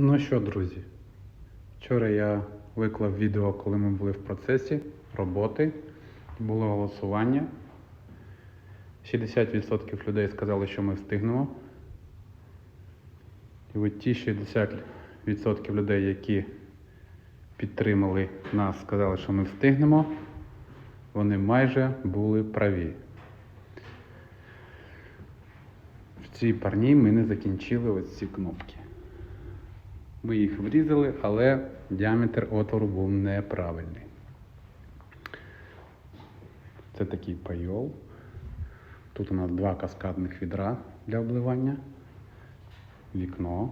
Ну що, друзі, вчора я виклав відео, коли ми були в процесі роботи. Було голосування. 60% людей сказали, що ми встигнемо. І от ті 60% людей, які підтримали нас, сказали, що ми встигнемо, вони майже були праві. В цій парні ми не закінчили ось ці кнопки. Ми їх врізали, але діаметр отвору був неправильний. Це такий пайол. Тут у нас два каскадних відра для обливання, вікно,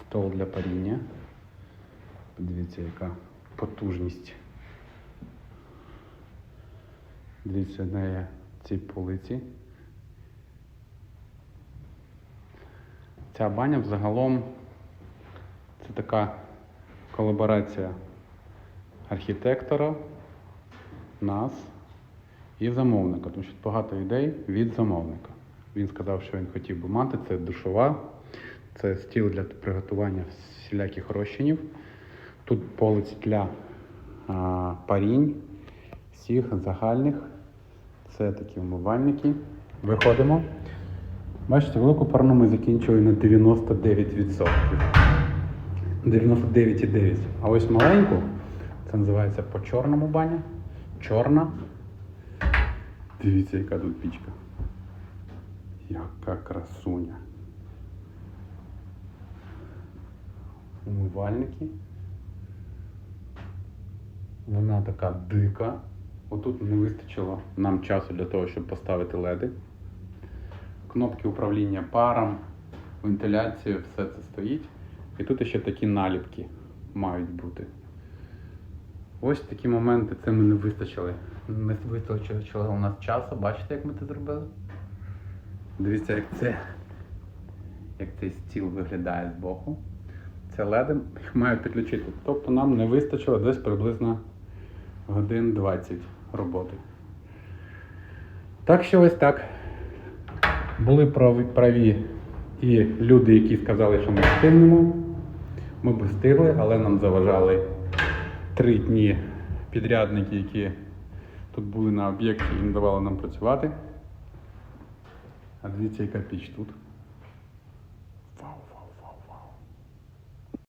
стол для паріння. Подивіться, яка потужність. Дивіться на цій полиці. Ця баня взагалом це така колаборація архітектора, нас і замовника. Тому що багато ідей від замовника. Він сказав, що він хотів би мати. Це душова, це стіл для приготування всіляких розчинів. Тут полиць для а, парінь, всіх загальних. Це такі умивальники. Виходимо. Бачите, велику парну ми закінчили на 99%. 99,9. А ось маленьку, це називається по чорному баня. Чорна. Дивіться, яка тут пічка. Яка красуня. Умивальники. Вона така дика. Отут не вистачило нам часу для того, щоб поставити леди. Кнопки управління паром, вентиляцією, все це стоїть. І тут ще такі наліпки мають бути. Ось такі моменти, це ми не вистачили. Не вистачило у нас часу. Бачите, як ми це зробили? Дивіться, як це як цей стіл виглядає з боку. Це леди їх мають підключити. Тобто нам не вистачило десь приблизно годин 20 роботи. Так що ось так. Були праві, праві і люди, які сказали, що ми встигнемо. Ми б встигли, але нам заважали три дні підрядники, які тут були на об'єкті і не давали нам працювати. А дивіться, яка піч тут.